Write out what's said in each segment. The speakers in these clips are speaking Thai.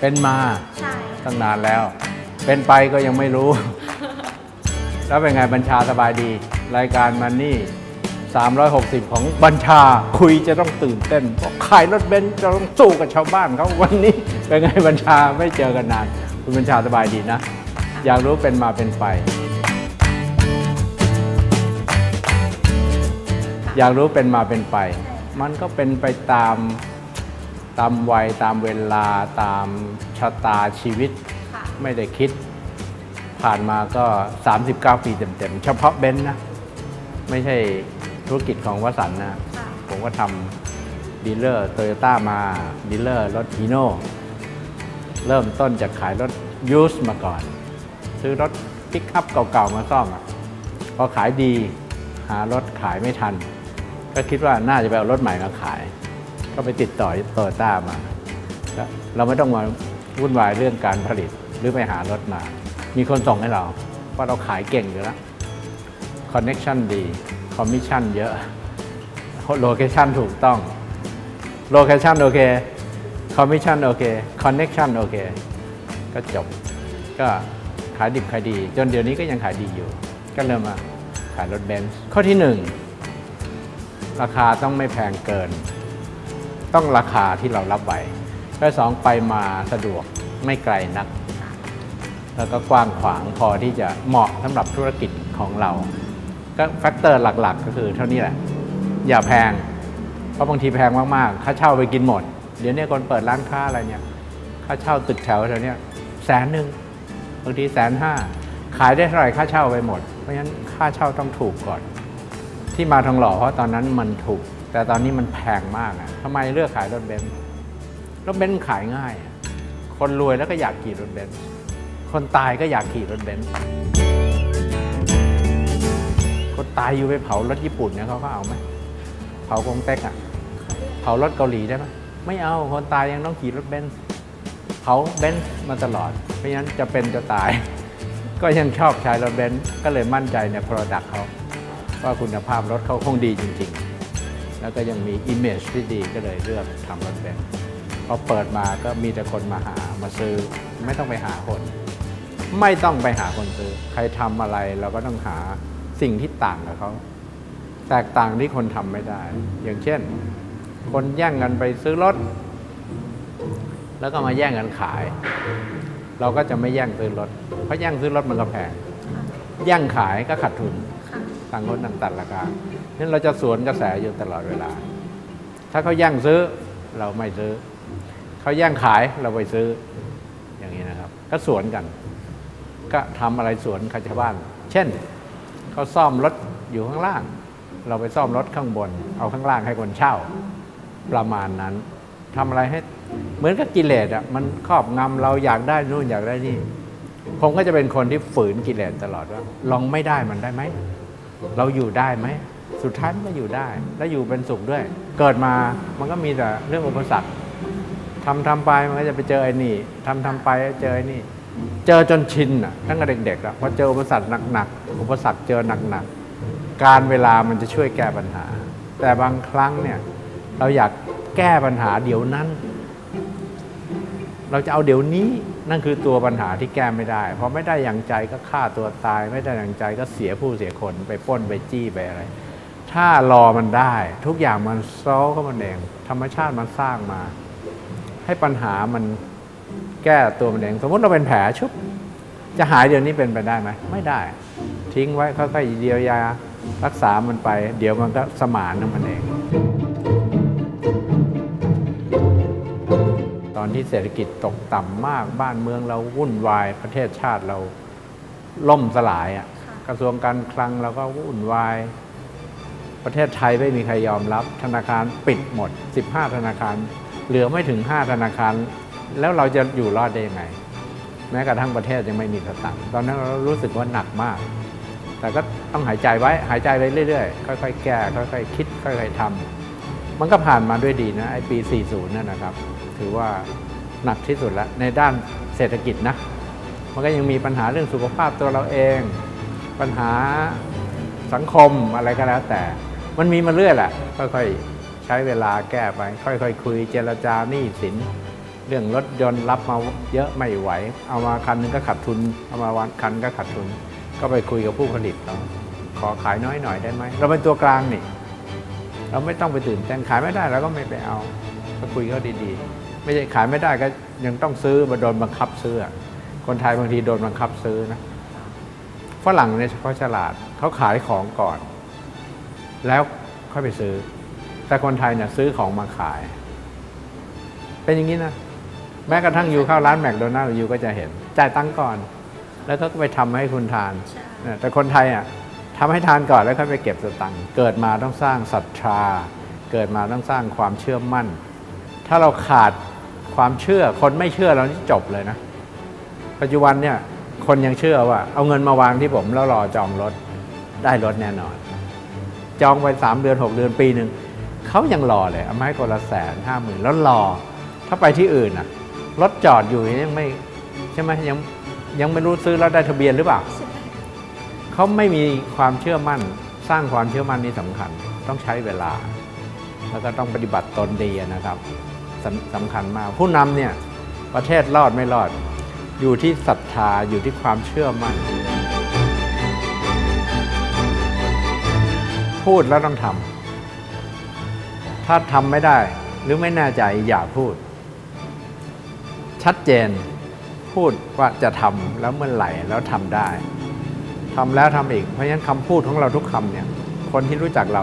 เป็นมาใช่ตั้งนานแล้ว เป็นไปก็ยังไม่รู้ แล้วเป็นไงบัญชาสบายดี รายการมันนี่ 360 ของบัญชาคุยจะต้องตื่นเต้นเพราะขายรถเบนซ์จะต้องสู้กับชาวบ้านเขาวันนี้ เป็นไงบัญชาไม่เจอกันนาน คุณบัญชาสบายดีนะ อยากรู้เป็นมาเป็นไป อยากรู้เป็นมาเป็นไป มันก็เป็นไปตาม ตามวัยตามเวลาตามชะตาชีวิต ค่ะ ไม่ได้คิด ผ่านมาก็ 39 ปีเต็มๆ เฉพาะเบนซ์นะ ไม่ใช่ธุรกิจของวสันต์นะ ค่ะ ผมก็ทำดีลเลอร์โตโยต้ามาดีลเลอร์รถฮีโน่เริ่มต้นจากขายรถยูสมาก่อน ซื้อรถปิกอัพเก่าๆ มาซ่อมอะพอขายดีหารถขายไม่ทัน ก็คิดว่าน่าจะไปเอารถใหม่มาขาย ก็ไปติดต่อโตโยต้ามา เราไม่ต้องมาวุ่นวายเรื่องการผลิตหรือไปหารถมา มีคนส่งให้เรา เพราะเราขายเก่งอยู่แล้วคอนเน็ชันดี คอมมิชชั่นเยอะ โลเคชันถูกต้อง โลเคชันโอเค คอมมิชชั่นโอเค คอนเน็ชันโอเค ก็จบ ก็ขายดิบขายดี จนเดี๋ยวนี้ก็ยังขายดีอยู่ ก็เริ่มมาขายรถเบนซ์ ข้อที่หนึ่งราคาต้องไม่แพงเกิน ต้องราคาที่เรารับไหวข้อสองไปมาสะดวกไม่ไกลนัก แล้วก็กว้างขวางพอที่จะเหมาะสำหรับธุรกิจของเรา ก็แฟกเตอร์หลักๆ ก็คือเท่านี้แหละ อย่าแพง เพราะบางทีแพงมากๆ ค่าเช่าไปกินหมด เดี๋ยวนี้คนเปิดร้านค้าอะไรเนี่ย ค่าเช่าตึกแถวแถวเนี้ยแสนหนึ่งบางทีแสนห้าขายได้เท่าไหร่ค่าเช่าไปหมด เพราะฉะนั้นค่าเช่าต้องถูกก่อน ที่มาทองหล่อเพราะตอนนั้นมันถูก แต่ตอนนี้มันแพงมากอะทำไมเลือกขายรถเบนซ์รถเบนซ์ขายง่ายอะคนรวยแล้วก็อยากขี่รถเบนซ์คนตายก็อยากขี่รถเบนซ์คนตายอยู่ไปเผารถญี่ปุ่นเนี่ยเขาก็เอาไหมเผากงเต็กอะ เผารถเกาหลีได้ไหมไม่เอาคนตายยังต้องขี่รถเบนซ์เผาเบนซ์มาตลอด เพราะฉะนั้นจะเป็นจะตาย ก็ยังชอบใช้รถเบนซ์ก็เลยมั่นใจใน Product เขาว่าคุณภาพรถเขาคงดีจริง ๆ แล้วก็ยังมี Image ที่ดีก็เลยเลือกทำรถเบนซ์พอเปิดมาก็มีแต่คนมาหามาซื้อไม่ต้องไปหาคน ไม่ต้องไปหาคนซื้อ ใครทำอะไรเราก็ต้องหาสิ่งที่ต่างกับเขาแตกต่างที่คนทำไม่ได้ อย่างเช่น คนแย่งกันไปซื้อรถ แล้วก็มาแย่งกันขาย เราก็จะไม่แย่งซื้อรถ เพราะแย่งซื้อรถมันก็แพง แย่งขายก็ขาดทุนค่ะต่างคนต่างตัดราคา นั้นเราจะสวนกระแสอยู่ตลอดเวลา ถ้าเขาแย่งซื้อเราไม่ซื้อ เขาแย่งขายเราไปซื้อ อย่างนี้นะครับ ก็สวนกัน ก็ทำอะไรสวนกับชาวบ้าน เช่นเขาซ่อมรถอยู่ข้างล่าง เราไปซ่อมรถข้างบน เอาข้างล่างให้คนเช่า ประมาณนั้นทำอะไรให้เหมือนกับกิเลสอะมันครอบงำเราอยากได้นู่นอยากได้นี่ผมก็จะเป็นคนที่ฝืนกิเลสตลอดว่าลองไม่ได้มันได้ไหม เราอยู่ได้ไหม สุดท้ายมันก็อยู่ได้ และอยู่เป็นสุขด้วย เกิดมามันก็มีแต่เรื่องอุปสรรคทำทำไปมันก็จะไปเจอไอ้นี่ทำทำไปเจอไอ้นี่ เจอจนชินอะตั้งแต่เด็กๆอะพอเจออุปสรรคหนักๆอุปสรรคเจอหนักๆการเวลามันจะช่วยแก้ปัญหา แต่บางครั้งเนี่ยเราอยากแก้ปัญหาเดี๋ยวนั้น เราจะเอาเดี๋ยวนี้นั่นคือตัวปัญหาที่แก้ไม่ได้พอไม่ได้อย่างใจก็ฆ่าตัวตาย ไม่ได้อย่างใจก็เสียผู้เสียคนไปป้นไปจี้ไปอะไร ถ้ารอมันได้ ทุกอย่างมันซอลก็มันเอง ธรรมชาติมันสร้างมา ให้ปัญหามันแก้ตัวมันเอง สมมติเราเป็นแผลชุบจะหายเดี๋ยวนี้เป็นไปได้ไหมไม่ได้ ทิ้งไว้ค่อยๆเยียวยารักษามันไป เดี๋ยวมันก็สมานของมันเอง ตอนที่เศรษฐกิจตกต่ำมากบ้านเมืองเราวุ่นวายประเทศชาติเราล่มสลายอะ่ะค่ะกระทรวงการคลังเราก็วุ่นวาย ประเทศไทยไม่มีใครยอมรับ ธนาคารปิดหมด 15 ธนาคาร เหลือไม่ถึง 5 ธนาคาร แล้วเราจะอยู่รอดได้ยังไง แม้กระทั่งประเทศยังไม่มีสตังค์ตอนนั้นเรารู้สึกว่าหนักมาก แต่ก็ต้องหายใจไว้หายใจไปเรื่อยๆ ค่อยๆ แก้ ค่อยๆ คิด ค่อยๆทำมันก็ผ่านมาด้วยดีนะไอ้ปี 40นั่นนะครับ ถือว่าหนักที่สุดแล้วในด้านเศรษฐกิจนะ มันก็ยังมีปัญหาเรื่องสุขภาพตัวเราเอง ปัญหาสังคมอะไรก็แล้วแต่ มันมีมาเรื่อยแหละค่อยๆใช้เวลาแก้ไป ค่อยๆคุยเจรจาหนี้สิน เรื่องรถยนต์รับมาเยอะไม่ไหว เอามาคันหนึงก็ขาดทุน เอามาวันคันก็ขาดทุน ก็ไปคุยกับผู้ผลิตเราขอขายน้อยหน่อยได้ไหมเราเป็นตัวกลางนี่เราไม่ต้องไปตื่นเต้นขายไม่ได้เราก็ไม่ไปเอาก็คุยเขาดีๆ ไม่ใช่ขายไม่ได้ก็ยังต้องซื้อมาโดนบังคับซื้อ คนไทยบางทีโดนบังคับซื้อนะฝรั่งเนี่ยเฉพาะฉลาดเขาขายของก่อน แล้วค่อยไปซื้อ แต่คนไทยเนี่ยซื้อของมาขาย เป็นอย่างนี้นะ แม้กระทั่งอยู่เข้าร้านแมคโดนัลล์อยู่ก็จะเห็น จ่ายตังค์ก่อน แล้วก็ไปทำให้คุณทานใช่เนี่ยแต่คนไทยอะทำให้ทานก่อนแล้วค่อยไปเก็บสตังค์เกิดมาต้องสร้างศรัทธาเกิดมาต้องสร้างความเชื่อมั่น ถ้าเราขาดความเชื่อ คนไม่เชื่อเรานี่จบเลยนะ ปัจจุบันเนี่ยคนยังเชื่อว่า เอาเงินมาวางที่ผมแล้วรอจองรถได้รถแน่นอน จองไปสามเดือนหกเดือนปีหนึ่งเขายังรอเลยเอามาให้คนละแสนห้าหมื่นแล้วรอ ถ้าไปที่อื่นอะรถจอดอยู่ยังไม่ใช่ไหมยังยังไม่รู้ซื้อแล้วได้ทะเบียนหรือเปล่าเขาไม่มีความเชื่อมั่น สร้างความเชื่อมั่นนี่สำคัญ ต้องใช้เวลา แล้วก็ต้องปฏิบัติตนดีนะครับสสำคัญมาก ผู้นำเนี่ยประเทศรอดไม่รอด อยู่ที่ศรัทธาอยู่ที่ความเชื่อมั่น พูดแล้วต้องทำถ้าทำไม่ได้หรือไม่แน่ใจอย่าพูด ชัดเจนพูดว่าจะทำแล้วเมื่อไหร่แล้วทำได้ทำแล้วทำอีก เพราะฉะนั้นคำพูดของเราทุกคำเนี่ย คนที่รู้จักเรา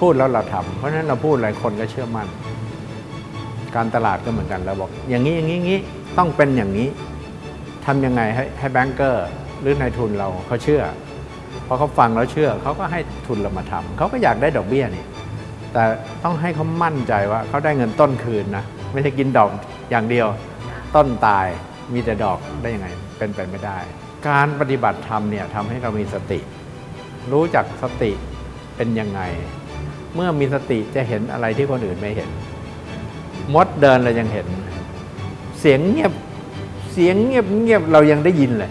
พูดแล้วเราทำเพราะฉะนั้นเราพูดอะไรคนก็เชื่อมั่น การตลาดก็เหมือนกันเราบอก อย่างนี้อย่างนี้อย่างนี้ต้องเป็นอย่างนี้ทำยังไงให้ให้แบงก์เกอร์หรือนายทุนเราเขาเชื่อ พอเขาฟังแล้วเชื่อเขาก็ให้ทุนเรามาทำเขาก็อยากได้ดอกเบี้ยนี่แต่ต้องให้เขามั่นใจว่าเขาได้เงินต้นคืนนะไม่ใช่กินดอกอย่างเดียว ต้นตายมีแต่ดอกได้ยังไง เป็นไปไม่ได้ การปฏิบัติธรรมเนี่ยทำให้เรามีสติ รู้จักสติเป็นยังไง เมื่อมีสติจะเห็นอะไรที่คนอื่นไม่เห็น มดเดินเรายังเห็น เสียงเงียบเสียงเงียบเงียบเรายังได้ยินเลย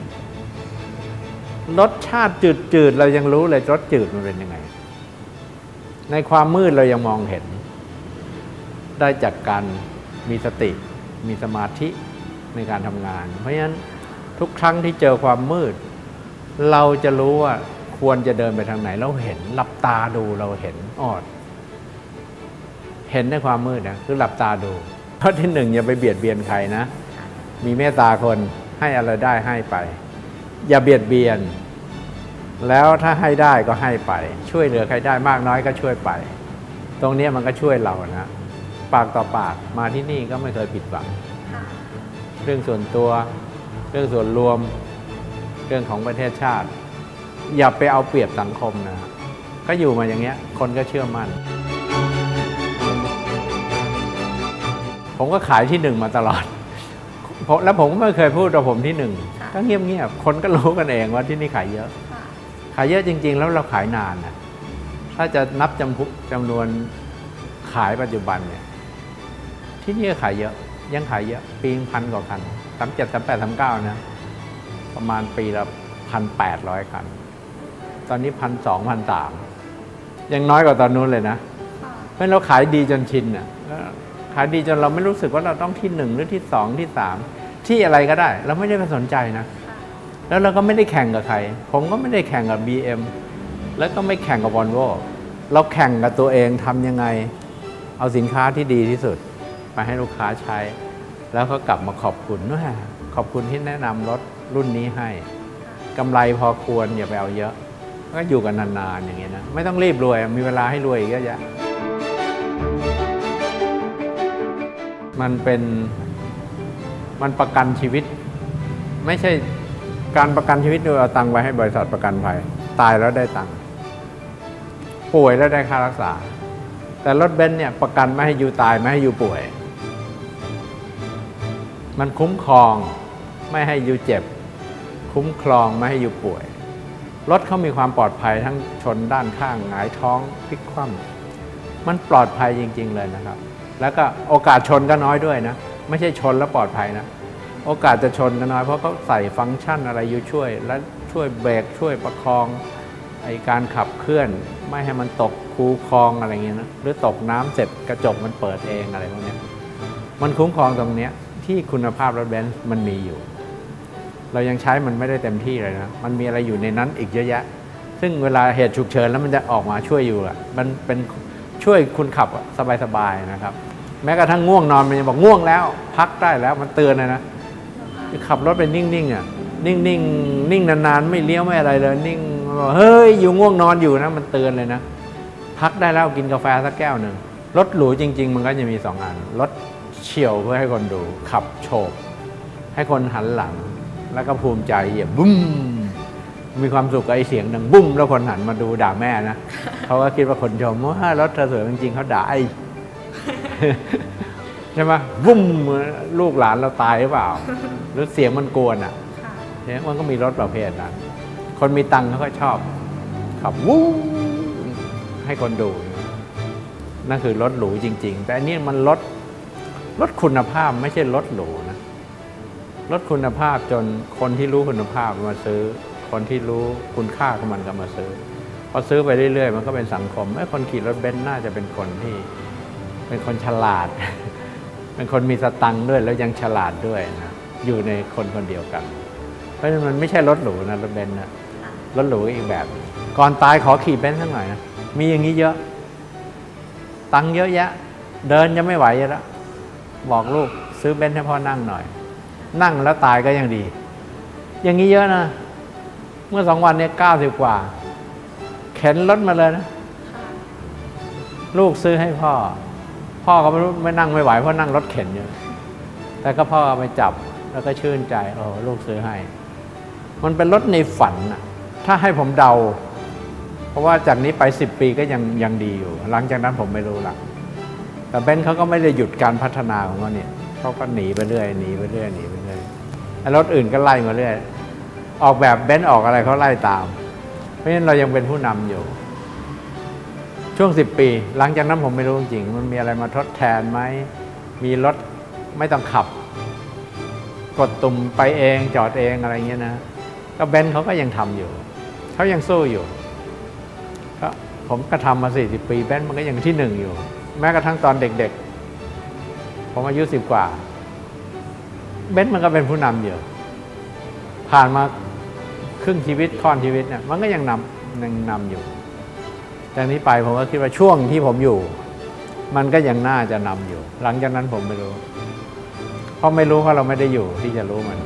รสชาติจืดจืดๆ เรายังรู้เลยรสจืดมันเป็นยังไง ในความมืดเรายังมองเห็น ได้จากการมีสติ มีสมาธิในการทำงาน เพราะฉะนั้นทุกครั้งที่เจอความมืด เราจะรู้ว่าควรจะเดินไปทางไหน เราเห็นหลับตาดูเราเห็นออด เห็นในความมืดนะคือหลับตาดูข้อที่หนึ่งอย่าไปเบียดเบียนใครนะ มีเมตตาคนให้อะไรได้ให้ไป อย่าเบียดเบียน แล้วถ้าให้ได้ก็ให้ไป ช่วยเหลือใครได้มากน้อยก็ช่วยไป ตรงเนี้ยมันก็ช่วยเรานะปากต่อปากมาที่นี่ก็ไม่เคยผิดหวังค่ะเรื่องส่วนตัว เรื่องส่วนรวม เรื่องของประเทศชาติ อย่าไปเอาเปรียบสังคมนะก็อยู่มาอย่างเงี้ย คนก็เชื่อมั่นผมก็ขายที่หนึ่งมาตลอดผมแล้วผมก็ไม่เคยพูดว่าผมที่หนึ่งค่ะ ก็เงียบๆคนก็รู้กันเองว่าที่นี่ขายเยอะค่ะขายเยอะจริง ๆ แล้วเราขายนานนะถ้าจะนับจำพุจำนวนขายปัจจุบันเนี่ยที่นี่ก็ขายเยอะ ยังขายเยอะ ปีงพันกว่าคันสามเจ็ดสามแปดสามเก้านะ ประมาณปีละพันแปดร้อยคัน ตอนนี้พันสองพันสามยังน้อยกว่าตอนนู้นเลยนะค่ะเพราะเราขายดีจนชินอะแล้วขายดีจนเราไม่รู้สึกว่าเราต้องที่หนึ่งหรือที่สองที่สาม ที่อะไรก็ได้ เราไม่ได้ไปสนใจนะค่ะแล้วเราก็ไม่ได้แข่งกับใคร ผมก็ไม่ได้แข่งกับ BM แล้วก็ไม่แข่งกับ v o l v o เราแข่งกับตัวเองทำยังไง เอาสินค้าที่ดีที่สุด ไปให้ลูกค้าใช้ แล้วก็กลับมาขอบคุณว่าขอบคุณที่แนะนำรถรุ่นนี้ให้กำไรพอควรอย่าไปเอาเยอะ ก็อยู่กันนานๆอย่างเงี้ยนะ ไม่ต้องรีบรวย มีเวลาให้รวยอีกเยอะแยะมันเป็น มันประกันชีวิต ไม่ใช่การประกันชีวิตโดยเอาตังค์ไว้ให้บริษัทประกันภัย ตายแล้วได้ตังค์ป่วยแล้วได้ค่ารักษา แต่รถเบนซ์เนี่ยประกันไม่ให้อยู่ตายไม่ให้อยู่ป่วย มันคุ้มครองไม่ให้อยู่เจ็บ คุ้มครองไม่ให้อยู่ป่วยรถเขามีความปลอดภัยทั้งชนด้านข้างหงายท้องพลิกคว่ำมันปลอดภัยจริง ๆ เลยนะครับ แล้วก็โอกาสชนก็น้อยด้วยนะ ไม่ใช่ชนแล้วปลอดภัยนะ โอกาสจะชนก็น้อยเพราะเขาใส่ฟังก์ชันอะไรอยู่ช่วย และช่วยเบรกช่วยประคองไอการขับเคลื่อน ไม่ให้มันตกคูคลองอะไรเงี้ยนะหรือตกน้ำเสร็จกระจกมันเปิดเองอะไรพวกนี้มันคุ้มครองตรงเนี้ยที่คุณภาพรถเบนซ์มันมีอยู่ เรายังใช้มันไม่ได้เต็มที่เลยนะ มันมีอะไรอยู่ในนั้นอีกเยอะแยะ ซึ่งเวลาเหตุฉุกเฉินแล้วมันจะออกมาช่วยอยู่อะมันเป็นช่วยคุณขับสบายๆนะครับ แม้กระทั่งง่วงนอนมันยังบอกง่วงแล้ว พักได้แล้วมันเตือนเลยนะขับรถไปนิ่งๆอะนิ่งๆนิ่งนานๆไม่เลี้ยวไม่อะไรเลยนิ่งบอกเฮ้ยอยู่ง่วงนอนอยู่นะ มันเตือนเลยนะพักได้แล้วกินกาแฟสักแก้วหนึ่งรถหรูจริง ๆ มันก็จะมีสองอันรถเฉียวเพื่อให้คนดู ขับโฉบให้คนหันหลัง แล้วก็ภูมิใจเหยียบบุ้มมีความสุขกับไอเสียงดังบุ้ม แล้วคนหันมาดูด่าแม่นะเขาก็คิดว่าคนชมว่ารถเธอสวยจริงๆเขาด่าไอ ใช่ไหมบุ้มลูกหลานเราตายหรือเปล่า หรือเสียงมันกวนอะค่ะเนี่ยมันก็มีรถประเภทนั้นคนมีตังค์เขาก็ชอบขับวู้ให้คนดู นั่นคือรถหรูจริง ๆ แต่อันนี้มันรถรถคุณภาพไม่ใช่รถหรูนะรถคุณภาพจนคนที่รู้คุณภาพมาซื้อ คนที่รู้คุณค่าของมันก็มาซื้อ พอซื้อไปเรื่อยๆ มันก็เป็นสังคมไอ้คนขี่รถเบนซ์น่าจะเป็นคนที่ เป็นคนฉลาด เป็นคนมีสตังค์ด้วยแล้วยังฉลาดด้วยนะอยู่ในคนคนเดียวกัน เพราะฉะนั้นมันไม่ใช่รถหรูนะรถเบนซ์นะรถหรูอีกแบบ ก่อนตายขอขี่เบนซ์สักหน่อยนะมีอย่างนี้เยอะ ตังค์เยอะแยะ เดินยังไม่ไหวแล้วบอกลูกซื้อเบนซ์ให้พ่อนั่งหน่อย นั่งแล้วตายก็ยังดี อย่างนี้เยอะนะเมื่อสองวันเนี้เก้าสิบกว่า เข็นรถมาเลยนะ ลูกซื้อให้พ่อ พ่อก็ไม่รู้ไม่นั่งไม่ไหวเพราะนั่งรถเข็นอยู่แต่ก็พ่อไปจับแล้วก็ชื่นใจโอ้ลูกซื้อให้ มันเป็นรถในฝันนะถ้าให้ผมเดา เพราะว่าจากนี้ไปสิบปีก็ยังยังดีอยู่ หลังจากนั้นผมไม่รู้ละแต่เบนซ์เขาก็ไม่ได้หยุดการพัฒนาของเขาเนี่ยเขาก็หนีไปเรื่อยหนีไปเรื่อยหนีไปเรื่อยรถอื่นก็ไล่มาเรื่อยออกแบบเบนซ์ออกอะไรเขาไล่ตาม เพราะฉะนั้นเรายังเป็นผู้นำอยู่ ช่วงสิบปี หลังจากนั้นผมไม่รู้จริง มันมีอะไรมาทดแทนไหม มีรถไม่ต้องขับ กดตุ่มไปเองจอดเองอะไรเงี้ยนะ ก็เบนเขาก็ยังทำอยู่ เขายังสู้อยู่ก็ผมก็ทำมาสี่สิบปีเบนมันก็ยังที่หนึ่งอยู่ แม้กระทั่งตอนเด็กๆ ผมอายุสิบกว่า เบนมันก็เป็นผู้นำอยู่ ผ่านมาครึ่งชีวิตค่อนชีวิตเนี่ยมันก็ยังนำยังนำอยู่ จากนี้ไปผมก็คิดว่าช่วงที่ผมอยู่ มันก็ยังน่าจะนำอยู่ หลังจากนั้นผมไม่รู้ เพราะไม่รู้เพราะเราไม่ได้อยู่ที่จะรู้มัน